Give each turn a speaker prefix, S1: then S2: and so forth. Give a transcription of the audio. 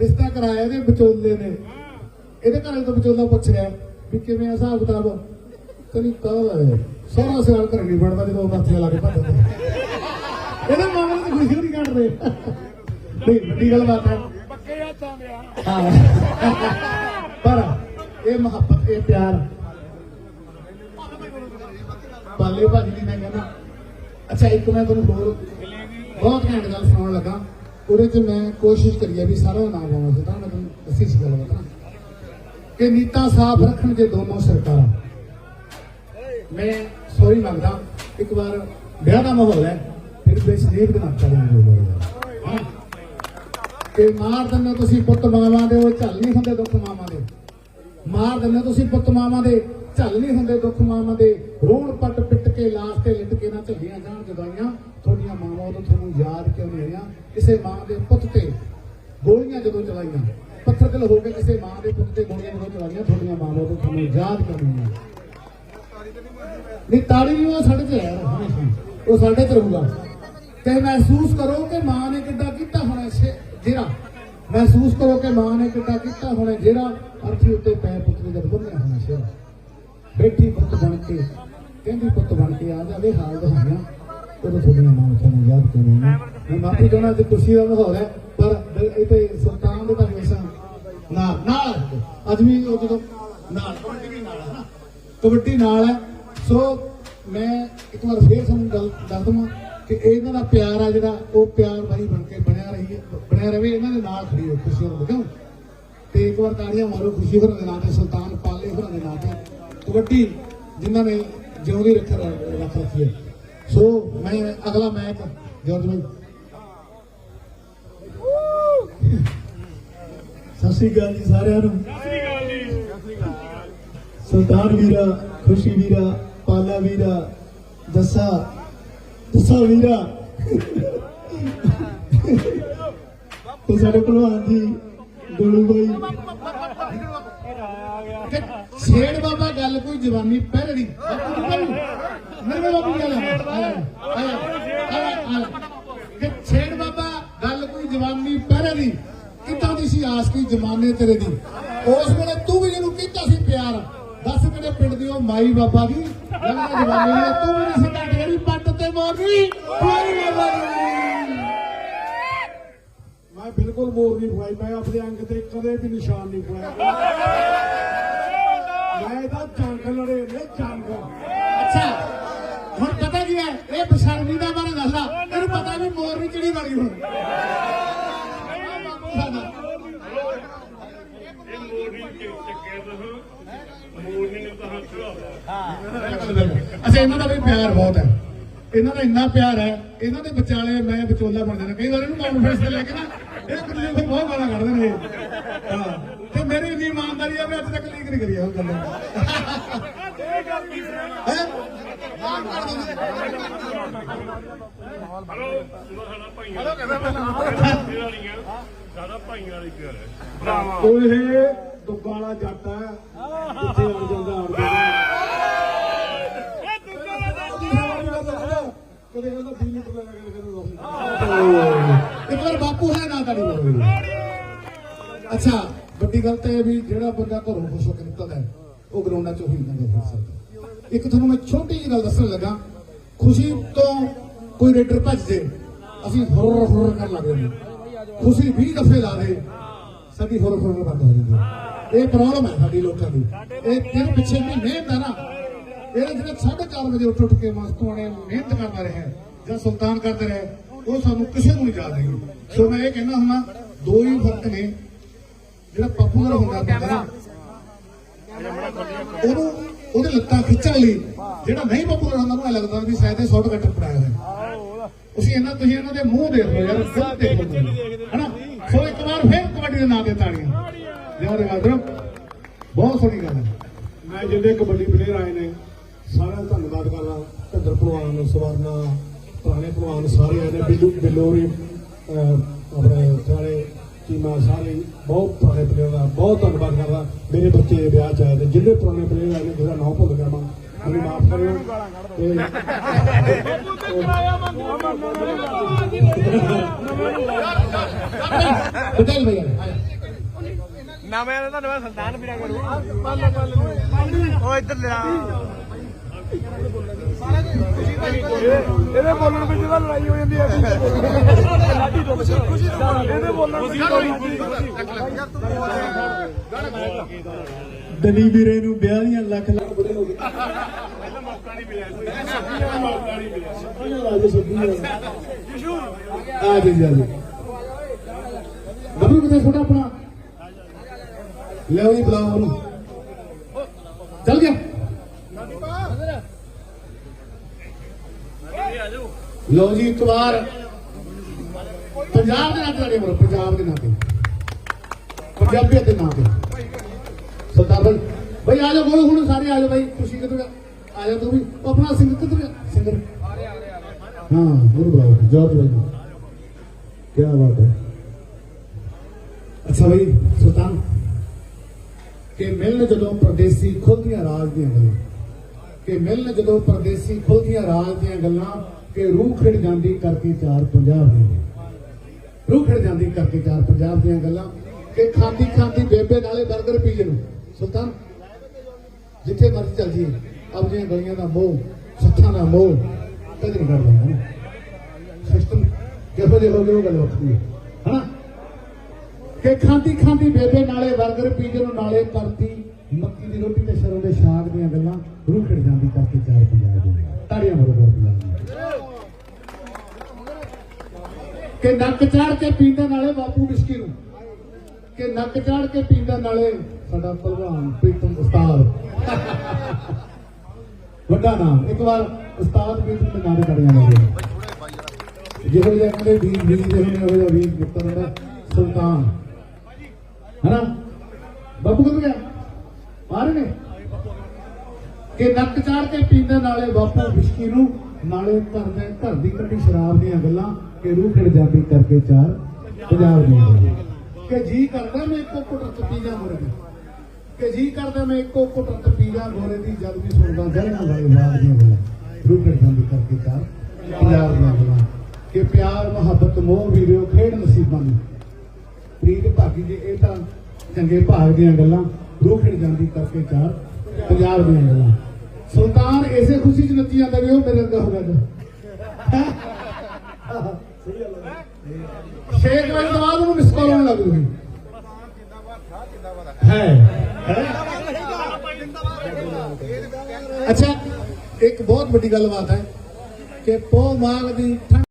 S1: ਰਿਸ਼ਤਾ ਕਰਾਇਆ ਇਹਦੇ ਵਿਚੋਲੇ ਨੇ। ਇਹਦੇ ਘਰ ਤੋਂ ਵਿਚੋਲਾ ਪੁੱਛ ਰਿਹਾ ਵੀ ਕਿਵੇਂ ਆ ਹਿਸਾਬ ਕਿਤਾਬ? ਕਰੀ ਕਹਦਾ ਸਾਰਾ ਸਿਆਲ ਘਰ ਨਹੀਂ ਬਣਦਾ ਜਦੋਂ ਮੱਥੇ ਲਾ ਕੇ ਭੱਜਦੇ ਇਹਦੇ ਮਾਮਲੇ ਤੇ ਖੁਸ਼ੀ ਨਹੀਂ ਕੱਢ ਰਹੇ। ਨਹੀਂ ਵੱਡੀ ਗੱਲ ਬਾਤ ਹੈ।
S2: ਪੱਕੇ ਹੱਥਾਂ ਦੇ ਆ।
S1: ਹਾਂ। ਪਰ ਇਹ ਮੁਹੱਬਤ ਇਹ ਪਿਆਰ। ਪਾਲੇ ਭਾਜੀ ਦੀ ਮੈਂ ਕਹਿੰਦਾ। ਅੱਛਾ ਇੱਕ ਮੈਂ ਤੁਹਾਨੂੰ ਹੋਰ ਬਹੁਤ ਘੈਂਟ ਗੱਲ ਸੁਣਾਉਣ ਲੱਗਾ। ਉਹਦੇ ਚ ਮੈਂ ਕੋਸ਼ਿਸ਼ ਕਰੀ ਹੈ ਵੀ ਸਾਰਾ ਨਾਮ ਲਾਉਣਾ ਸੀ ਤਾਂ ਮੈਂ ਤੁਹਾਨੂੰ ਦੱਸੀ ਸੀ ਗੱਲ ਬਤਾ ਕਿ ਨੀਤਾ ਸਾਫ਼ ਰੱਖਣ ਜੇ ਦੋਨੋਂ ਸਰਕਾਰਾਂ। ਮੈਂ ਸੌਰੀ ਮੰਗਦਾ, ਇੱਕ ਵਾਰ ਵਿਆਹ ਦਾ ਮਾਹੌਲ ਹੈ, ਫਿਰ ਬੇਸਨੀਤ ਬਣਾ ਚਾਹੀਦਾ ਕਿ ਮਾਰ ਦਿੰਦੇ ਹੋ ਤੁਸੀਂ ਪੁੱਤ ਮਾਵਾਂ ਦੇ, ਉਹ ਝੱਲ ਨਹੀਂ ਹੁੰਦੇ ਦੁੱਖ ਮਾਵਾਂ ਦੇ। ਮਾਰ ਦਿੰਦੇ ਹੋ ਤੁਸੀਂ ਪੁੱਤ ਮਾਵਾਂ ਦੇ, ਝੱਲ ਨਹੀਂ ਹੁੰਦੇ ਦੁੱਖ ਮਾਵਾਂ ਦੇ। ਰੋਣ ਪੱਟ ਪਿੱਟ ਕੇ, ਲਾਸ਼ ਤੇ ਲਿਟ ਕੇ ਨਾ ਝੱਲੀਆਂ ਜਾਣ ਜਦਾਈਆਂ। ਤੁਹਾਡੀਆਂ ਮਾਵਾਂ ਉਦੋਂ ਤੁਹਾਨੂੰ ਯਾਦ ਕਿਉਂ ਨਹੀਂ ਆਈਆਂ? ਕਿਸੇ ਮਾਂ ਦੇ ਪੁੱਤ ਤੇ ਗੋਲੀਆਂ ਜਦੋਂ ਚਲਾਈਆਂ। ਪੱਥਰ ਦਿਲ ਹੋ ਕੇ ਕਿਸੇ ਮਾਂ ਦੇ ਪੁੱਤ ਤੇ ਗੋਲੀਆਂ ਜਦੋਂ ਚਲਾਈਆਂ, ਤੁਹਾਡੀਆਂ ਮਾਵਾਂ ਉਦੋਂ ਤੁਹਾਨੂੰ ਯਾਦ ਕਿਉਂ ਨਹੀਂ ਆਈਆਂ? ਨਹੀਂ, ਤਾੜੀ ਨਹੀਂ ਉਹ ਸਾਡੇ ਚ ਹੈ ਉਹ ਸਾਡੇ ਚ ਰਹੂਗਾ। ਤੇ ਮਹਿਸੂਸ ਕਰੋ ਕਿ ਮਾਂ ਨੇ ਕਿੱਦਾਂ ਕੀਤਾ ਹੋਣਾ ਜਿਹੜਾ ਮਹਿਸੂਸ ਕਰੋ ਕਿ ਮਾਂ ਨੇ ਕਿੱਦਾਂ ਕੀਤਾ ਹੋਣਾ ਜਿਹੜਾ ਅਰਥੀ ਉੱਤੇ ਪੈ ਪੁੱਤ ਨੇ ਜਦ ਬੰਨਿਆ ਹੋਣਾ ਸ਼ੇਰ ਬੈਠੀ ਪੁੱਤ ਬਣ ਕੇ, ਕਹਿੰਦੀ ਪੁੱਤ ਬਣ ਕੇ ਆ ਜਾਵੇ ਹਾਲ ਦਿਖਾਈਆਂ ਉਦੋਂ ਤੁਹਾਡੀਆਂ ਮਾਂ, ਤੁਹਾਨੂੰ ਯਾਦ ਕਿਉਂ ਮੈਂ ਮਾਫੀ ਚਾਹੁੰਦਾ ਤੇ ਖੁਸ਼ੀ ਦਾ ਮਾਹੌਲ ਹੈ, ਪਰ ਇਹ ਤੇ ਸੁਲਤਾਨ ਦੇ ਤਾਂ ਹਮੇਸ਼ਾ ਨਾਲ ਨਾਲ। ਅੱਜ ਵੀ ਉਹ ਜਦੋਂ ਨਾਲ, ਕਬੱਡੀ ਵੀ ਨਾਲ ਹੈ ਨਾ। ਕਬੱਡੀ ਨਾਲ ਹੈ। ਸੋ ਮੈਂ ਇੱਕ ਵਾਰ ਫੇਰ ਤੁਹਾਨੂੰ ਗੱਲ ਦੱਸ ਦਵਾਂ ਕਿ ਇਹਨਾਂ ਦਾ ਪਿਆਰ ਆ ਜਿਹੜਾ, ਉਹ ਪਿਆਰ ਭਾਈ ਬਣ ਕੇ ਬਣਿਆ ਰਹੀ ਹੈ ਬਣਿਆ ਰਵੇ, ਇਹਨਾਂ ਦੇ ਨਾਲ ਖੜੀ ਹੋ ਖੁਸ਼ੀ ਹੋਣ ਕਿਉਂ? ਤੇ ਇੱਕ ਵਾਰ ਤਾੜੀਆਂ ਮਾਰੋ, ਖੁਸ਼ੀ ਹੋਰਾਂ ਦੇ ਨਾਂ ਤੇ, ਸੁਲਤਾਨ ਪਾਲੇ ਹੋਰਾਂ ਦੇ ਨਾਂ ਤੇ। ਕਬੱਡੀ ਜਿਨ੍ਹਾਂ ਨੇ ਜਿਉਂਦੀ ਰੱਖ ਰੱਖ ਰੱਖੀ ਹੈ ਸੋ ਮੈਂ ਅਗਲਾ ਮੈਚ ਜੋਰਜ ਭਾਈ
S3: ਸਤਿ ਸ਼੍ਰੀ ਅਕਾਲ ਜੀ ਸਾਰਿਆਂ ਨੂੰ।
S2: ਸ੍ਰੀ ਅਕਾਲ ਜੀ।
S3: ਸੁਲਤਾਨ ਵੀਰਾ ਖੁਸ਼ੀ ਵੀਰਾ ਪਾਲਾ ਵੀਰਾ ਜੱਸਾ ਜੱਸਾ ਵੀਰਾ। ਤੇ ਸਾਡੇ ਭਲਵਾਨ ਜੀ ਗੋਲੂ ਬਾਈ।
S1: ਛੇੜ ਬਾਬਾ ਗੱਲ ਕੋਈ ਜਵਾਨੀ ਪਹਿਲੜੀ ਮੇਰੇ ਬਾਬੂ ਗੱਲ ਕਿ ਛੇੜ ਬਾਬਾ ਗੱਲ ਕੋਈ ਜਵਾਨੀ ਪਹਿਲੜੀ ਕਿੱਦਾਂ ਦੀ ਸੀ ਆਸ ਕੀ ਜਮਾਨੇ ਤੇਰੇ ਦੀ? ਉਸ ਵੇਲੇ ਤੂੰ ਵੀ ਜਿਹਨੂੰ ਕੀਤਾ ਸੀ ਪਿਆਰ। ਦੱਸ ਕਿਹੜੇ ਪਿੰਡ ਦੀ ਉਹ ਮਾਈ ਬਾਬਾ ਦੀ। ਲੱਗਦਾ ਜਵਾਨੀ ਹੈ ਤੂੰ ਵੀ ਨਹੀਂ ਸੀ ਘੱਟ ਜਿਹੜੀ ਪੱਟ ਤੇ ਮੋਰਨੀ। ਕੋਈ ਬਾਬਾ ਨਹੀਂ
S4: ਮੈਂ ਬਿਲਕੁਲ ਮੋਰ ਨਹੀਂ ਫੁਆਈ ਮੈਂ ਆਪਣੇ ਅੰਗ ਤੇ ਕਦੇ ਵੀ ਨਿਸ਼ਾਨ ਨਹੀਂ ਫੁਆਇਆ ਮੈਂ ਇਹਦਾ ਜੰਗ ਲੜੇ ਨੇ ਜੰਗ
S1: ਅੱਛਾ ਹੁਣ ਪਤਾ ਕੀ ਹੈ ਇਹ ਬਸ਼ਰਮੀ ਦਾ ਬਾਰੇ ਦੱਸਦਾ ਇਹਨੂੰ ਪਤਾ ਵੀ ਮੋਰ ਹੁਣ।
S2: ਇਹ
S1: ਇਹਨਾਂ ਦਾ ਵੀ ਪਿਆਰ ਬਹੁਤ ਹੈ। ਇਹਨਾਂ ਦਾ ਇੰਨਾ ਪਿਆਰ ਹੈ, ਇਹਨਾਂ ਦੇ ਵਿਚਾਲੇ ਮੈਂ ਵਿਚੋਲਾ ਬਣ ਜਾਣਾ ਕਈ ਵਾਰ ਇਹਨੂੰ ਕਾਨਫਰੰਸ ਤੇ ਲੈ ਕੇ ਨਾ, ਇਹ ਇੱਕ ਦੂਜੇ ਨੂੰ ਬਹੁਤ ਗਾਲਾਂ ਕੱਢਦੇ ਨੇ। ਹਾਂ, ਤੇ ਮੇਰੀ ਵੀ ਇਮਾਨਦਾਰੀ ਆ, ਮੈਂ ਅੱਜ ਤੱਕ ਲੀਕ ਨਹੀਂ ਕਰੀ ਉਹ ਗੱਲ ਹੈ?
S2: ਹਲੋ
S4: ਉਹ ਇਹ ਦੁੱਗਾ ਜੱਟ ਹੈ ਜਿੱਥੇ ਆਣ ਜਾਂਦਾ ਆਣ ਜਾਂਦਾ ਕਦੇ ਕਹਿੰਦਾ 20 ਲੀਟਰ ਲੈ ਕੇ ਕਦੇ
S1: ਇੱਕ ਵਾਰ ਬਾਪੂ ਹੈ ਨਾ ਤਾੜੀ ਅੱਛਾ, ਵੱਡੀ ਗੱਲ ਤਾਂ ਇਹ ਵੀ ਜਿਹੜਾ ਬੰਦਾ ਘਰੋਂ ਖੁਸ਼ ਹੋ ਕੇ ਨਿਕਲਦਾ ਉਹ ਗਰਾਊਂਡਾਂ ਚ ਹੋਈ ਜਾਂਦਾ ਫਿਰ ਸਕਦਾ ਇੱਕ ਤੁਹਾਨੂੰ ਮੈਂ ਛੋਟੀ ਜਿਹੀ ਗੱਲ ਦੱਸਣ ਲੱਗਾ ਖੁਸ਼ੀ ਤੋਂ ਕੋਈ ਰੇਡਰ ਭੱਜ ਜੇ ਅਸੀਂ ਹੁਰ ਹੁਰ ਕਰਨ ਲੱਗ ਜਾਂਦੇ ਖੁਸ਼ੀ 20 ਦਫੇ ਲਾ ਦੇ ਸਾਡੀ ਹੁਰ ਹੁਰ ਬੰਦ ਹੋ ਜਾਂਦੀ। ਇਹ ਪ੍ਰੋਬਲਮ ਹੈ ਸਾਡੀ ਲੋਕਾਂ ਦੀ। ਇਹ ਜਿਹੜੇ ਪਿੱਛੇ ਦੀ ਮਿਹਨਤ ਹੈ ਨਾ ਇਹ ਜਿਹੜੇ 4:30 ਵਜੇ ਉੱਠ ਉੱਠ ਕੇ ਮਸਤੋਂ ਨੇ ਮਿਹਨਤ ਕਰਦਾ ਰਿਹਾ ਜਾਂ ਸੁਲਤਾਨ ਕਰਦੇ ਰਹੇ ਉਹ ਸਾਨੂੰ ਕਿਸੇ ਨੂੰ ਨਹੀਂ ਯਾਦ ਨਹੀਂ ਸੋ ਮੈਂ ਇਹ ਕਹਿੰਦਾ ਹੁੰਦਾ ਦੋ ਹੀ ਫ਼ਰਕ ਨੇ ਜਿਹੜਾ ਪਾਪੂਲਰ ਹੁੰਦਾ ਉਹਨੂੰ ਉਹਦੇ ਲੱਤਾਂ ਖਿੱਚਣ ਲਈ ਜਿਹੜਾ ਨਹੀਂ ਪਾਪੂਲਰ ਹੁੰਦਾ ਉਹਨੂੰ ਲੱਗਦਾ ਵੀ ਸ਼ਾਇਦ ਇਹ ਸ਼ਾਰਟ ਕੱਟ ਹੋਇਆ। ਤੁਸੀਂ ਇਹਨਾਂ ਤੁਸੀਂ ਇਹਨਾਂ ਦੇ ਮੂੰਹ ਦੇਖ ਲਓ ਯਾਰ ਦਿਲ ਦੇਖ ਲਓ ਹਨਾ? ਸੋ ਇੱਕ ਵਾਰ ਫੇਰ ਕਬੱਡੀ ਦੇ ਨਾਂ ਤੇ ਤਾੜੀਆਂ। ਜਿਉਂ ਦੇ ਬਹੁਤ ਸੋਹਣੀ ਗੱਲ ਹੈ।
S4: ਮੈਂ ਜਿਹੜੇ ਕਬੱਡੀ ਪਲੇਅਰ ਆਏ ਨੇ, ਸਾਰਿਆਂ ਦਾ ਧੰਨਵਾਦ ਕਰਦਾ। ਭਿੰਦਰ ਭਲਵਾਨ, ਸਵਰਨਾ, ਪੁਰਾਣੇ ਭਲਵਾਨ ਸਾਰੇ ਆਏ ਨੇ, ਬਿੱਲੂ ਬਿੱਲੋਰੀ ਆਪਣੇ ਸਾਰੇ ਟੀਮਾਂ ਸਾਰੇ ਬਹੁਤ ਪੁਰਾਣੇ ਪਲੇਅਰ ਦਾ ਬਹੁਤ ਧੰਨਵਾਦ ਕਰਦਾ। ਮੇਰੇ ਬੱਚੇ ਵਿਆਹ ਚ ਆਏ ਨੇ ਜਿੰਨੇ ਪੁਰਾਣੇ ਪਲੇਅਰ ਆਏ ਨੇ ਜਿਹਦਾ ਨਾਮ ਭੁੱਲ ਗਿਆ ਮੈਂ ਮੈਨੂੰ ਮਾਫ ਕਰਿਓ। ਤੇ
S1: ਬਦਲ ਭਈਆ।
S5: ਨੇ ਤੁਹਾਨੂੰ ਮੈਂ ਸੰਤਾਨ ਵੀਰਾ ਕਰੂ ਉਹ ਇੱਧਰ ਲਿਆ। ਇਹਦੇ ਬੋਲਣ ਵਿੱਚ ਤਾਂ ਲੜਾਈ ਹੋ ਜਾਂਦੀ ਹੈ
S3: ਦਲੀ ਵੀਰੇ ਨੂੰ ਵਿਆਹ ਦੀਆਂ ਲੱਖ ਲੱਖ
S2: ਪਹਿਲਾਂ ਮੌਕਾ ਨਹੀਂ ਮਿਲਿਆ ਸੀ ਮੌਕਾ ਨਹੀਂ ਮਿਲਿਆ ਸੀ
S4: ਰਾਜੇ ਸੱਦੀ
S1: ਆ ਜੀ ਜੀ ਆ ਕਿਤੇ ਛੋਟਾ ਆਪਣਾ? ਲਿਆਓ ਜੀ, ਬੁਲਾਓ ਉਹਨੂੰ। ਚੱਲ ਗਿਆ। ਲਓ ਜੀ, ਇੱਕ ਪੰਜਾਬ ਦੇ ਨਾਂ ਤੇ ਲੜੇ ਮਰੋ ਪੰਜਾਬ ਦੇ ਨਾਂ ਤੇ। ਪੰਜਾਬੀਅਤ ਦੇ ਨਾਂ ਤੇ। ਸਰਦਾਰ ਭਾਈ ਭਾਈ ਆ ਜਾਓ, ਬੋਲੋ ਹੁਣ ਸਾਰੇ ਆ ਜਾਓ ਭਾਈ ਤੁਸੀਂ ਕਿੱਧਰ ਆ? ਆ ਜਾਓ ਤੂੰ ਵੀ ਆਪਣਾ ਸਿੰਘ ਕਿੱਧਰ ਆ? ਸਿੰਗਰ ਹਾਂ ਹੋਰ ਬੁਲਾਓ। ਜੋਰ ਭਾਈ ਕੀ ਬਾਤ ਹੈ। ਅੱਛਾ ਭਾਈ ਸੁਲਤਾਨ। ਕਿ ਮਿਲਣ ਜਦੋਂ ਪਰਦੇਸੀ ਖੁੱਲਦੀਆਂ ਰਾਜ ਦੀਆਂ ਗੱਲਾਂ। ਕਿ ਮਿਲਣ ਜਦੋਂ ਪਰਦੇਸੀ ਖੁੱਲਦੀਆਂ ਰਾਜ ਦੀਆਂ ਗੱਲਾਂ, ਕਿ ਰੂਹ ਖਿੜ ਜਾਂਦੀ ਕਰਕੇ ਚਾਰ ਪੰਜਾਬ ਦੀਆਂ ਰੂਹ ਖੜ ਜਾਂਦੀ ਕਰਕੇ ਚਾਰ ਪੰਜਾਬ ਦੀਆਂ ਗੱਲਾਂ ਕਿ ਖਾਂਦੀ ਖਾਂਦੀ ਬੇਬੇ ਨਾਲੇ 버ਗਰ ਪੀ ਨੂੰ। ਸੁਲਤਾਨ, ਜਿੱਥੇ ਮਰਜ਼ੀ ਚੱਲ ਜੀ ਆਪਣੀਆਂ ਗਲੀਆਂ ਦਾ ਮੋਹ ਸੱਚਾਂ ਦਾ ਮੋਹ ਕਦੇ ਨਹੀਂ ਕਰਦਾ ਹੈ ਸਿਸਟਮ ਕਿਹੋ ਜਿਹੇ ਹੋ ਗਏ, ਉਹ ਗੱਲ ਵੱਖਰੀ ਹੈ, ਹਨਾ? ਕਿ ਖਾਂਦੀ ਖਾਂਦੀ ਬੇਬੇ ਨਾਲੇ 버ਗਰ ਪੀ ਨੂੰ, ਨਾਲੇ ਕਰਦੀ ਮੱਕੀ ਦੀ ਰੋਟੀ ਤੇ ਸਰੋਂ ਦੇ ਸਾਗ ਦੀਆਂ ਗੱਲਾਂ ਰੂਹ ਖੜ ਜਾਂਦੀ ਕਰਕੇ ਚਾਰ ਪੰਜਾਬ ਦੀਆਂ ਤਾੜੀਆਂ ਬਰੋਬਰ ਪੰਜਾਬ ਦੀਆਂ ਕਿ ਨੱਕ ਚਾੜ ਕੇ ਪੀਂਦਾ ਨਾਲੇ ਬਾਪੂ ਬਿਸਕੀ ਨੂੰ। ਕਿ ਨੱਕ ਚਾੜ ਕੇ ਪੀਂਦਾ ਨਾਲੇ ਸਾਡਾ ਪਹਿਲਵਾਨ ਪ੍ਰੀਤਮ ਉਸਤਾਦ। ਵੱਡਾ ਨਾਮ। ਇੱਕ ਵਾਰ ਉਸਤਾਦ ਪ੍ਰੀਤਮ ਦੇ ਨਾਮ ਤੇ ਕੜੀਆਂ ਜਿਹੋ ਜਿਹਾ ਕਹਿੰਦੇ ਵੀਰ ਵੀਰ ਦੇ ਹੁੰਦੇ ਉਹ ਜਿਹਾ ਵੀਰ ਮਿੱਤਰ ਹੁੰਦਾ ਸੁਲਤਾਨ। ਹਨਾ? ਬਾਪੂ ਕਿੱਥੇ ਗਿਆ? ਆ ਰਹੇ ਨੇ? ਕਿ ਨੱਕ ਚਾੜ ਕੇ ਪੀਂਦਾ ਨਾਲੇ ਬਾਪੂ ਬਿਸਕੀ ਨੂੰ ਨਾਲੇ ਘਰ ਦੇ ਘਰ ਦੀ ਕੱਢੀ ਸ਼ਰਾਬ ਦੀਆਂ ਗੱਲਾਂ ਕਿ ਰੂਹ ਖਿੜ ਜਾਂਦੀ ਕਰਕੇ ਚਾਰ ਪੰਜਾਬ ਦੀਆਂ ਗੱਲਾਂ। ਕਿ ਜੀ ਕਰਦਾ ਮੈਂ ਇੱਕੋ ਕੁੱਟ ਪੀ ਜਾ ਮੁਰਗੀ। ਕਿ ਜੀ ਕਰਦਾ ਮੈਂ ਇੱਕੋ ਕੁੱਟ ਪੀ ਜਾ ਗੋਰੇ ਦੀ ਜਦ ਵੀ ਸੁਣਦਾ ਜਹਿਣਾ ਵਾਲੇ ਬਾਗ ਦੀਆਂ ਗੱਲਾਂ। ਰੂਹ ਖਿੜ ਜਾਂਦੀ ਕਰਕੇ ਚਾਰ ਪੰਜਾਬ ਦੀਆਂ ਗੱਲਾਂ। ਕਿ ਪਿਆਰ, ਮੁਹੱਬਤ, ਮੋਹ ਵੀਰੋ ਖੇਡ ਨਸੀਬਾਂ ਦੀ ਪ੍ਰੀਤ ਭਾਗੀ ਜੇ, ਇਹ ਤਾਂ ਚੰਗੇ ਭਾਗ ਦੀਆਂ ਗੱਲਾਂ। ਰੂਹ ਖਿੜ ਜਾਂਦੀ ਕਰਕੇ ਚਾਰ ਪੰਜਾਬ ਦੀਆਂ ਗੱਲਾਂ। ਸੁਲਤਾਨ ਇਸੇ ਖੁਸ਼ੀ ਚ ਨੱਚੀ ਜਾਂਦਾ ਵੀ ਉਹ ਮੇਰੇ ਅੱਗੇ ਹੋ ਗਿਆ ਸ਼ੇਖ ਵਜੇ ਤੋਂ ਬਾਅਦ ਉਹਨੂੰ ਮਿਸ ਕਾਲ ਆਉਣ ਲੱਗ ਜੂਗੀ ਹੈ ਹੈ ਅੱਛਾ ਇੱਕ ਬਹੁਤ ਵੱਡੀ ਗੱਲਬਾਤ ਹੈ ਕਿ ਪੋ ਮਾਗ ਦੀ ਠੰਡ